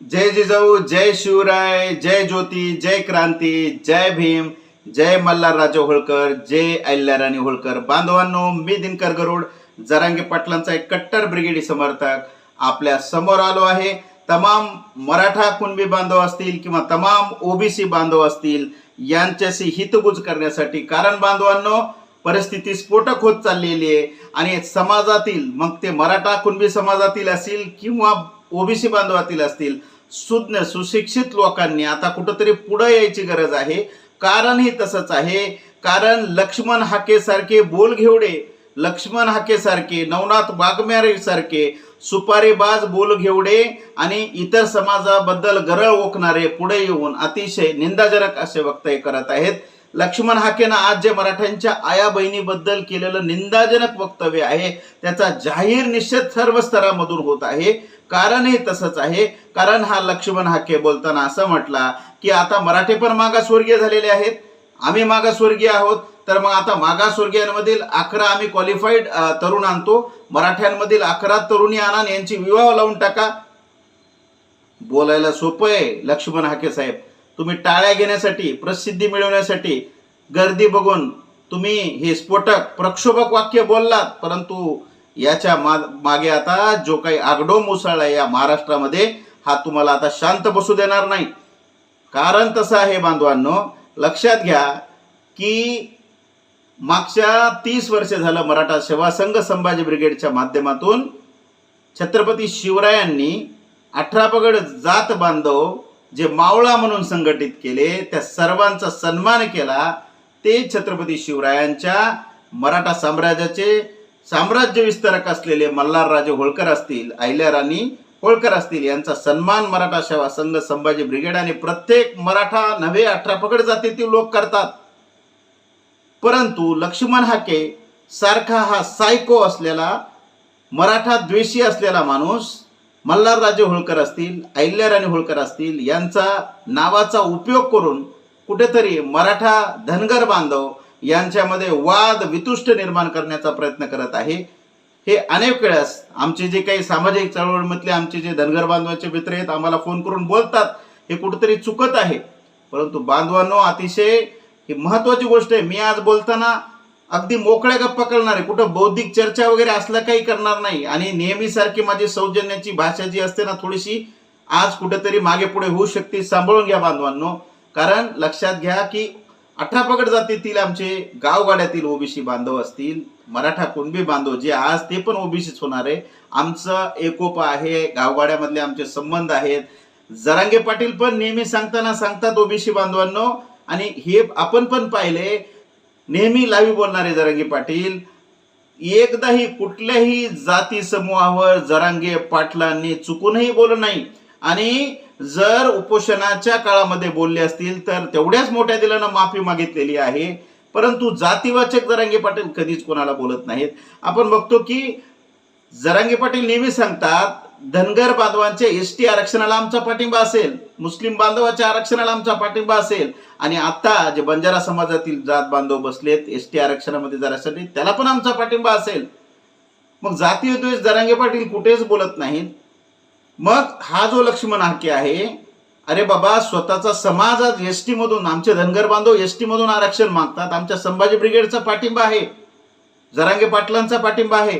जय जिजाऊ जय शिवराय जय ज्योती जय क्रांती जय भीम जय मल्हार राजा होळकर जय अहिल्याराणी होळकर. बांधवांनो मी दिनकर गरुड जरांगे पाटलांचा एक कट्टर ब्रिगेडी समर्थक. आपल्यासमोर आलो आहे तमाम मराठा कुणबी बांधव असतील किंवा तमाम ओबीसी बांधव असतील यांच्याशी हितगुज करण्यासाठी. कारण बांधवांनो परिस्थिती स्फोटक होत चाललेली आहे आणि समाजातील मग ते मराठा कुणबी समाजातील असतील किंवा ओबीसी बांधवातील असतील सुज्ञ सुशिक्षित लोकांनी आता कुठंतरी पुढं यायची गरज आहे. कारण हे तसंच आहे. कारण लक्ष्मण हाकेसारखे बोलघेवडे बोल घेवडे लक्ष्मण हाकेसारखे नवनाथ वाघमारे सारखे सुपारीबाज बोलघेवडे आणि इतर समाजाबद्दल गरळ ओकणारे पुढे येऊन अतिशय निंदाजनक असे वक्तव्य करत आहेत. लक्ष्मण हाकेनं आज जे मराठ्यांच्या आया बहिणीबद्दल केलेलं निंदाजनक वक्तव्य आहे त्याचा जाहीर निषेध सर्व स्तरामधून होत आहे. कारणही तसंच आहे. कारण हा लक्ष्मण हाके बोलताना असं म्हटला की आता मराठे पण मागासवर्गीय झालेले आहेत. आम्ही मागासवर्गीय आहोत. तर मग आता मागासवर्गीयांमधील अकरा आम्ही क्वालिफाईड तरुण आणतो. मराठ्यांमधील अकरा तरुणी आणा यांची विवाह लावून टाका. बोलायला सोपं आहे लक्ष्मण हाके साहेब. तुम्ही टाळ्या घेण्यासाठी प्रसिद्धी मिळवण्यासाठी गर्दी बघून तुम्ही हे स्फोटक प्रक्षोभक वाक्य बोललात परंतु याच्या मा- मागे आता जो काही आगडो मुसळ आहे या महाराष्ट्रामध्ये हा तुम्हाला आता शांत बसू देणार नाही. कारण तसं आहे बांधवांनो लक्षात घ्या की मागच्या तीस वर्ष झालं मराठा सेवा संघ संभाजी ब्रिगेडच्या माध्यमातून छत्रपती शिवरायांनी अठरा पगड जात बांधव जे मावळा म्हणून संघटित केले त्या सर्वांचा सन्मान केला ते छत्रपती शिवरायांच्या मराठा साम्राज्याचे साम्राज्य विस्तारक असलेले मल्हारराजे होळकर असतील अहिल्याराणी होळकर असतील यांचा सन्मान मराठा सेवा संघ संभाजी ब्रिगेड आणि प्रत्येक मराठा नव्हे अठरा पकड जातीतील लोक करतात. परंतु लक्ष्मण हाके सारखा हा सायको असलेला मराठा द्वेषी असलेला माणूस मल्हारराजे होळकर असतील अहिल्याराणी होळकर असतील यांचा नावाचा उपयोग करून कुठेतरी मराठा धनगर बांधव यांच्यामध्ये वाद वितुष्ट निर्माण करण्याचा प्रयत्न करत आहे. हे अनेक वेळेस आमचे जे काही सामाजिक चळवळीमधले आमचे जे धनगर बांधवाचे मित्र आहेत आम्हाला फोन करून बोलतात हे कुठेतरी चुकत आहे. परंतु बांधवांनो अतिशय ही महत्वाची गोष्ट आहे. मी आज बोलताना अगदी मोकळ्या गप्पा करणार आहे. कुठं बौद्धिक चर्चा वगैरे असलं काही करणार नाही. आणि नेहमीसारखी माझी सौजन्याची भाषा जी असते ना थोडीशी आज कुठेतरी मागे पुढे होऊ शकते. सांभाळून घ्या बांधवांनो. कारण लक्षात घ्या की अठ्ठापगड जातीतील आमचे गावगाड्यातील ओबीसी बांधव असतील मराठा कुणबी बांधव जे आज ते पण ओबीसीच होणार आहे. आमचं एकोपा आहे गावगाड्यामधले आमचे संबंध आहेत. जरांगे पाटील पण नेहमी सांगताना सांगतात ओबीसी बांधवांनो आणि हे आपण पण पाहिले नेहमी लावी बोलणारे जरांगे पाटील एकदाही कुठल्याही जाती समूहावर जरांगे पाटलांनी चुकूनही बोललं नाही आणि जर उपोषणाच्या काळामध्ये बोलले असतील तर तेवढ्याच मोठ्या दिलानं माफी मागितलेली आहे. परंतु जातीवाचक जरांगे पाटील कधीच कोणाला बोलत नाहीत. आपण बघतो की जरांगे पाटील नेहमी सांगतात धनगर बांधवांच्या एस टी आरक्षणाला आमचा पाठिंबा असेल मुस्लिम बांधवाच्या आरक्षणाला आमचा पाठिंबा असेल. आणि आता जे बंजारा समाजातील जात बांधव बसलेत एस टी आरक्षणामध्ये जाण्यासाठी त्याला पण आमचा पाठिंबा असेल. मग जातीय द्वेष जरांगे पाटील कुठेच बोलत नाहीत. मग हा जो लक्ष्मण हाके आहे अरे बाबा स्वतःचा समाज आज एस मधून आमचे धनगर बांधव एस मधून आरक्षण मागतात. आमच्या संभाजी ब्रिगेडचा पाठिंबा आहे. जरांगे पाटलांचा पाठिंबा आहे.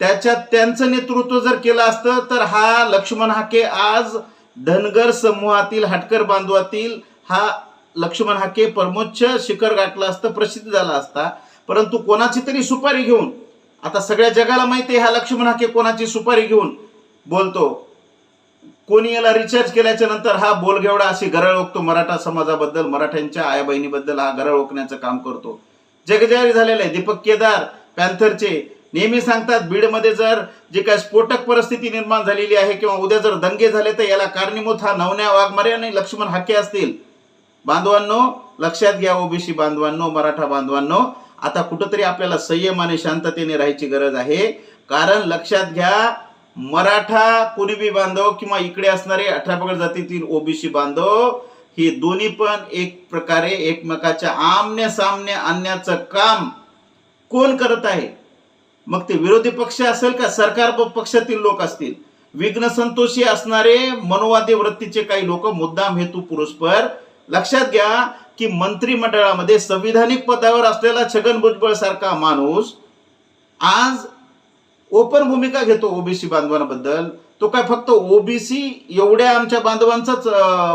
त्याच्यात त्यांचं नेतृत्व जर केलं असतं तर हा लक्ष्मण हाके आज धनगर समूहातील हटकर बांधवातील हा लक्ष्मण हाके परमोच्च शिखर गाठला असतं प्रसिद्ध झाला असता. परंतु कोणाची तरी सुपारी घेऊन आता सगळ्या जगाला माहिती आहे हा लक्ष्मण हाके कोणाची सुपारी घेऊन बोलतो? कोणी याला रिचार्ज केल्याच्यानंतर हा बोलगेवडा अशी गरळ ओकतो मराठा समाजाबद्दल मराठ्यांच्या आया बहिणीबद्दल हा गरळ ओकण्याचं काम करतो. जगजारी झालेलं आहे दीपक केदार पॅन्थरचे. नेहमी सांगतात बीडमध्ये जर जे काय स्फोटक परिस्थिती निर्माण झालेली आहे किंवा उद्या जर दंगे झाले तर याला कारणीभूत हा नवन्या वाघमारे आणि लक्ष्मण हाके असतील. बांधवांनो लक्षात घ्या ओबीसी बांधवांनो मराठा बांधवांनो. आता कुठंतरी आपल्याला संयम आणि शांततेने राहायची गरज आहे. कारण लक्षात घ्या मराठा कुणबी बांधव किंवा इकडे असणारे अठरा पगड जातीतील ओबीसी बांधव हे दोन्ही पण एक प्रकारे एकमेकाच्या आमने सामने आणण्याचं काम कोण करत आहे? मग ते विरोधी पक्ष असेल का सरकार पक्षातील लोक असतील? विघ्न संतोषी असणारे मनोवादी वृत्तीचे काही लोक मुद्दाम हेतू पुरस्पर. लक्षात घ्या की मंत्रिमंडळामध्ये संविधानिक पदावर असलेला छगन भुजबळ सारखा माणूस आज ओपन भूमिका घेतो ओबीसी बांधवांबद्दल. तो काय फक्त ओबीसी एवढ्या आमच्या बांधवांचाच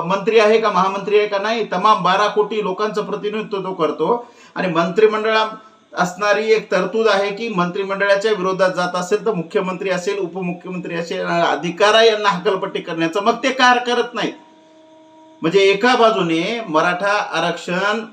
मंत्री आहे का महामंत्री आहे का नाही तमाम बारा कोटी लोकांचं प्रतिनिधित्व तो करतो. आणि मंत्रिमंडळात असणारी एक तरतूद आहे की मंत्रिमंडळाच्या विरोधात जात असेल तर मुख्यमंत्री असेल उपमुख्यमंत्री असेल अधिकार यांना हकलपट्टी करण्याचं. मग ते कार करत नाहीत. म्हणजे एका बाजूने मराठा आरक्षण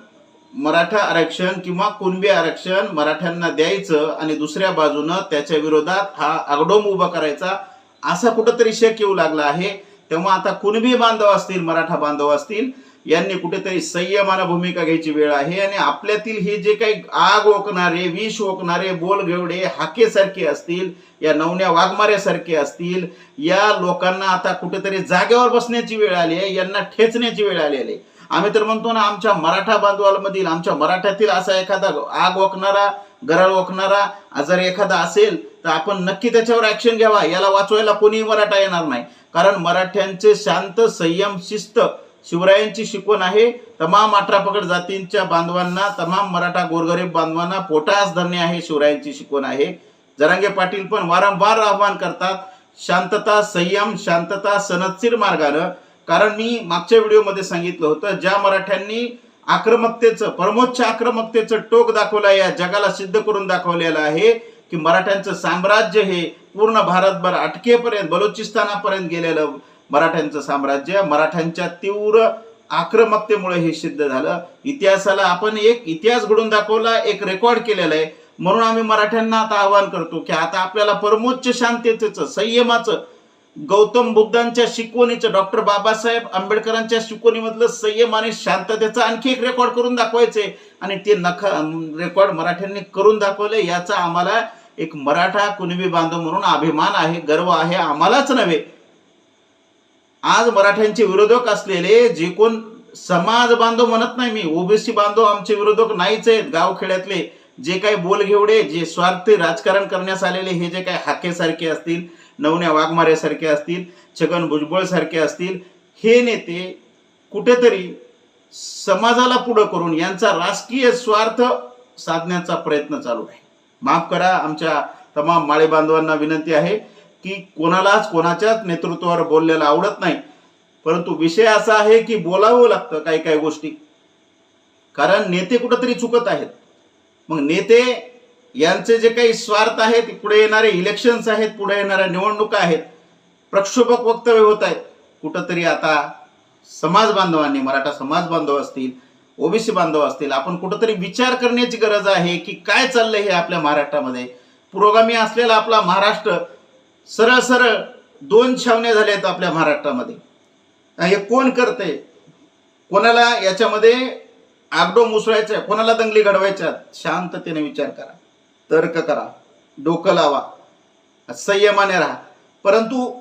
मराठा आरक्षण किंवा कुणबी आरक्षण मराठ्यांना द्यायचं आणि दुसऱ्या बाजूनं त्याच्या विरोधात हा आगडोम उभा करायचा असा कुठंतरी शक येऊ लागला आहे. तेव्हा आता कुणबी बांधव असतील मराठा बांधव असतील यांनी कुठेतरी संयमानं भूमिका घ्यायची वेळ आहे आणि आपल्यातील हे जे काही आग ओकणारे विष ओकणारे बोलगेवडे हाकेसारखे असतील या नवन्या वाघमाऱ्यासारखे असतील या लोकांना आता कुठेतरी जागेवर बसण्याची वेळ आली आहे यांना ठेचण्याची वेळ आलेली आहे. आम्ही तर म्हणतो ना आमच्या मराठा बांधवांमधील आमच्या मराठ्यातील असा एखादा आग ओकणारा गराळ ओकणारा जर एखादा असेल तर आपण नक्की त्याच्यावर ऍक्शन घ्यावा. याला वाचवायला कोणीही मराठा येणार नाही. कारण मराठ्यांचे शांत संयम शिस्त शिवरायांची शिकवण आहे. तमाम अठरापकड जातींच्या बांधवांना तमाम मराठा गोरगरीब बांधवांना पोटास धरणे आहे शिवरायांची शिकवण आहे. जरांगे पाटील पण वारंवार आव्हान करतात. शांतता संयम शांतता सनदशीर मार्गानं कारण मी मागच्या व्हिडिओमध्ये सांगितलं होतं ज्या मराठ्यांनी आक्रमकतेचं परमोच्च आक्रमकतेचं टोक दाखवलं या जगाला सिद्ध करून दाखवलेलं आहे की मराठ्यांचं साम्राज्य हे पूर्ण भारतभर अटकेपर्यंत बलुचिस्तानापर्यंत गेलेलं मराठ्यांचं साम्राज्य मराठ्यांच्या तीव्र आक्रमकतेमुळे हे सिद्ध झालं. इतिहासाला आपण एक इतिहास घडून दाखवला एक रेकॉर्ड केलेला आहे. म्हणून आम्ही मराठ्यांना आता आवाहन करतो की आता आपल्याला परमोच्च शांततेचं संयमाचं गौतम बुद्धांच्या शिकवणीचं डॉक्टर बाबासाहेब आंबेडकरांच्या शिकवणीमधलं संयम आणि शांततेचं आणखी एक रेकॉर्ड करून दाखवायचे आणि ते नख रेकॉर्ड मराठ्यांनी करून दाखवले याचा आम्हाला एक मराठा कुणबी बांधव म्हणून अभिमान आहे गर्व आहे आम्हालाच नव्हे. आज मराठ्यांचे विरोधक असलेले जे कोण समाज बांधव म्हणत नाही मी ओबीसी बांधव आमचे विरोधक नाहीच आहेत गावखेड्यातले. जे काही बोलघेवडे जे स्वार्थी राजकारण करण्यास आलेले हे जे काही हाकेसारखे असतील नवन्या वाघमाऱ्यासारखे असतील छगन भुजबळ सारखे असतील हे नेते कुठेतरी समाजाला पुढं करून यांचा राजकीय स्वार्थ साधण्याचा प्रयत्न चालू आहे. माफ करा आमच्या तमाम माळे बांधवांना विनंती आहे की कोणालाच कोणाच्याच नेतृत्वावर बोललेलं आवडत नाही. परंतु विषय असा आहे की बोलावं लागतं काही काही गोष्टी. कारण नेते कुठंतरी चुकत आहेत. मग नेते यांचे जे काही स्वार्थ आहेत पुढे येणारे इलेक्शन्स आहेत पुढे येणाऱ्या निवडणुका आहेत प्रक्षोभक वक्तव्य होत आहेत कुठंतरी आता समाज बांधवांनी मराठा समाज बांधव असतील ओबीसी बांधव असतील आपण कुठंतरी विचार करण्याची गरज आहे की काय चाललंय हे आपल्या महाराष्ट्रामध्ये. पुरोगामी असलेला आपला महाराष्ट्र सरळ सरळ दोन छावण्या झाल्या आहेत आपल्या महाराष्ट्रामध्ये. हे कोण करते कोणाला याच्यामध्ये आगडो मुसळायचं कोणाला दंगली घडवायच्या शांततेने विचार करा. तर्क करा डोकं लावा संयमाने राहा. परंतु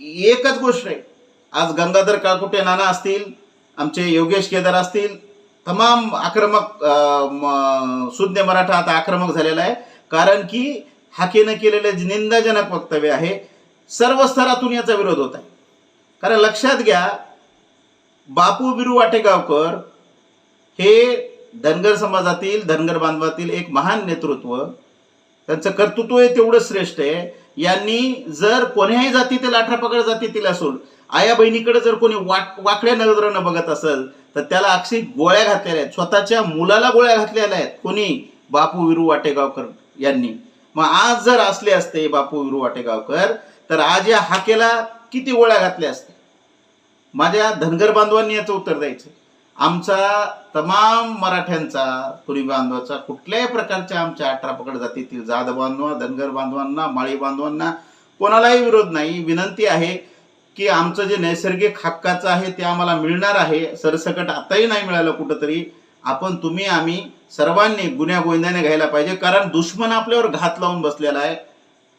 एकच गोष्ट आहे आज गंगाधर काळकुटे नाना असतील आमचे योगेश केदार असतील तमाम आक्रमक म- सुज्ञ मराठा आता आक्रमक झालेला आहे. कारण की हाकेनं केलेले जे निंदाजनक वक्तव्य आहे सर्व स्तरातून याचा विरोध होत आहे. कारण लक्षात घ्या बापू बिरू वाटेगावकर हे धनगर समाजातील धनगर बांधवातील एक महान नेतृत्व त्यांचं कर्तृत्व हे तेवढं श्रेष्ठ आहे. यांनी जर कोण्याही जातीतील अठरा जातीतील असून आया बहिणीकडे जर कोणी वाट वाकड्या नजरानं बघत असेल तर त्याला अक्षी गोळ्या घातलेल्या आहेत. स्वतःच्या मुलाला गोळ्या घातलेल्या आहेत. कोणी? बापू विरू वाटेगावकर यांनी. मग आज जर असले असते बापू विरू वाटेगावकर तर आज या हाकेला किती गोळ्या घातल्या असत्या? माझ्या धनगर बांधवांनी याचं उत्तर द्यायचं. आमचा तमाम मराठ्यांचा कुणी बांधवाचा कुठल्याही प्रकारच्या आमच्या अठरा पकड जातीतील जात बांधव धनगर बांधवांना माळी बांधवांना कोणालाही विरोध नाही. विनंती आहे की आमचं जे नैसर्गिक हक्काचं आहे ते आम्हाला मिळणार आहे. सरसकट आताही नाही मिळालं कुठंतरी. आपण तुम्ही आम्ही सर्वांनी गुन्ह्या गोंद्याने घ्यायला पाहिजे. कारण दुश्मन आपल्यावर घात लावून बसलेला आहे.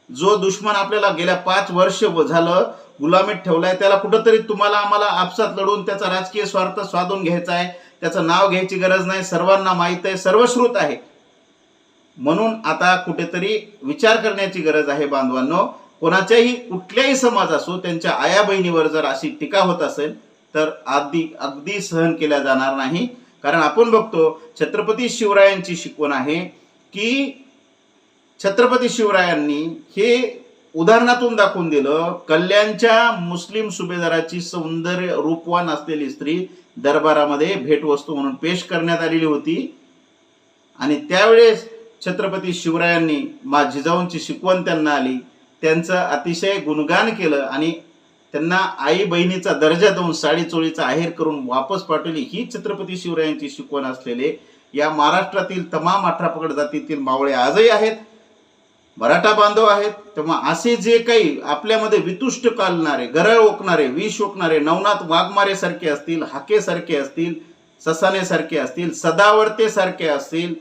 जो दुश्मन आपल्याला गेल्या पाच वर्ष झालं गुलामीत ठेवलाय त्याला कुठंतरी तुम्हाला आम्हाला आपसात लढून त्याचा राजकीय स्वार्थ साधून घ्यायचा आहे त्याचं नाव घ्यायची गरज नाही सर्वांना माहीत आहे सर्वश्रुत आहे. म्हणून आता कुठेतरी विचार करण्याची गरज आहे बांधवांनो. कोणाच्याही कुठल्याही समाज असो त्यांच्या आया बहिणीवर जर अशी टीका होत असेल तर अगदी अगदी सहन केल्या जाणार नाही. कारण आपण बघतो छत्रपती शिवरायांची शिकवण आहे की छत्रपती शिवरायांनी हे उदाहरणातून दाखवून दिलं कल्याणच्या मुस्लिम सुभेदाराची सौंदर्य रूपवान असलेली स्त्री दरबारामध्ये भेटवस्तू म्हणून पेश करण्यात आलेली होती. आणि त्यावेळेस छत्रपती शिवरायांनी मा जिजाऊंची शिकवण त्यांना आली. त्यांचं अतिशय गुणगान केलं आणि त्यांना आई बहिणीचा दर्जा देऊन साडी चोळीचा आहेर करून वापस पाठवली. ही छत्रपती शिवरायांची शिकवण असलेले या महाराष्ट्रातील तमाम अठरापकड जातीतील मावळे आजही आहेत. मराठा बांधव आहेत तेव्हा असे जे काही आपल्यामध्ये वितुष्ट कालणारे गरळ ओकणारे विष ओकणारे नवनाथ वाघमारे सारखे असतील हाके सारखे असतील ससाने सारखे असतील सदावर्ते सारखे असतील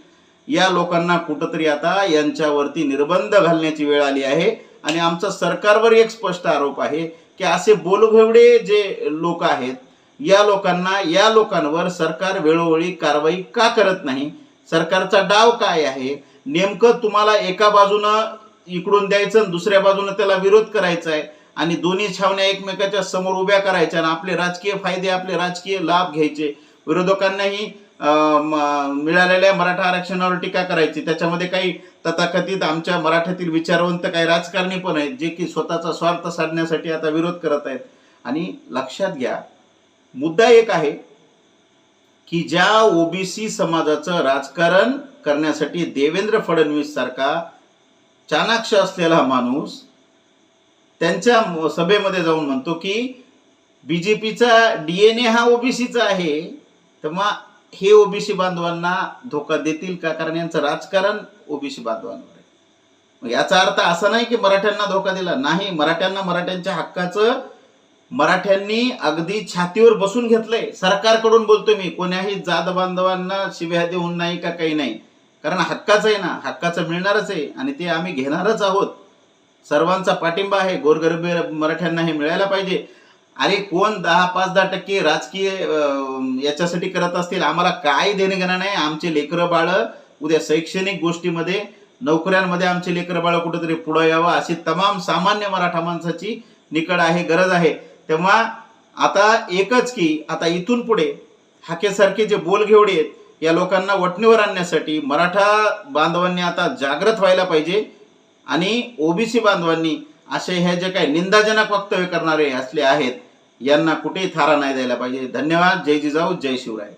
या लोकांना कुठंतरी आता यांच्यावरती निर्बंध घालण्याची वेळ आली आहे. आणि आमचा सरकारवर एक स्पष्ट आरोप आहे की असे बोलघेवडे जे लोक आहेत या लोकांना या लोकांवर सरकार वेळोवेळी कारवाई का करत नाही? सरकारचा डाव काय आहे? नेमकं तुम्हाला एका बाजूनं इकडून द्यायचं आणि दुसऱ्या बाजूनं त्याला विरोध करायचा आहे. आणि दोन्ही छावण्या एकमेकाच्या समोर उभ्या करायच्या आणि आपले राजकीय फायदे आपले राजकीय लाभ घ्यायचे. विरोधकांनाही म- मिळालेल्या मराठा आरक्षणावर टीका करायची. त्याच्यामध्ये काही तथाकथित आमच्या मराठ्यातील विचारवंत काही राजकारणी पण आहेत जे की स्वतःचा स्वार्थ साधण्यासाठी आता विरोध करत आहेत. आणि लक्षात घ्या मुद्दा एक आहे की ज्या ओबीसी समाजाचं राजकारण करण्यासाठी देवेंद्र फडणवीस सारखा चाणाक्ष असलेला माणूस त्यांच्या सभेमध्ये जाऊन म्हणतो की बीजेपीचा ए हा ओबीसीचा आहे तेव्हा हे ओबीसी बांधवांना धोका देतील का? कारण यांचं राजकारण ओबीसी बांधवांवर आहे. याचा अर्थ असा नाही की मराठ्यांना धोका दिला. नाही मराठ्यांना मराठ्यांच्या हक्काचं मराठ्यांनी अगदी छातीवर बसून घेतलंय. सरकारकडून बोलतोय मी कोण्याही जात बांधवांना शिव्या देऊन नाही का काही नाही. कारण हक्काचं आहे ना हक्काचं मिळणारच आहे आणि ते आम्ही घेणारच आहोत. सर्वांचा पाठिंबा आहे गोरगरीब मराठ्यांना हे मिळायला पाहिजे. अरे कोण दहा पाच दहा टक्के राजकीय याच्यासाठी करत असतील आम्हाला काय देणे घेणं नाही. आमचे लेकरं बाळं उद्या शैक्षणिक गोष्टीमध्ये नोकऱ्यांमध्ये आमचे लेकरं बाळं कुठेतरी पुढं यावं अशी तमाम सामान्य मराठा माणसाची निकड आहे गरज आहे. तेव्हा आता एकच की आता इथून पुढे हाकेसारखे जे बोलघेवडे आहेत या लोकांना वटणीवर आणण्यासाठी मराठा बांधवांनी आता जागृत व्हायला पाहिजे आणि ओबीसी बांधवांनी असे हे जे काही निंदाजनक वक्तव्य करणारे असले आहेत यांना कुठेही थारा नाही द्यायला पाहिजे. धन्यवाद. जय जिजाऊ. जय शिवराय.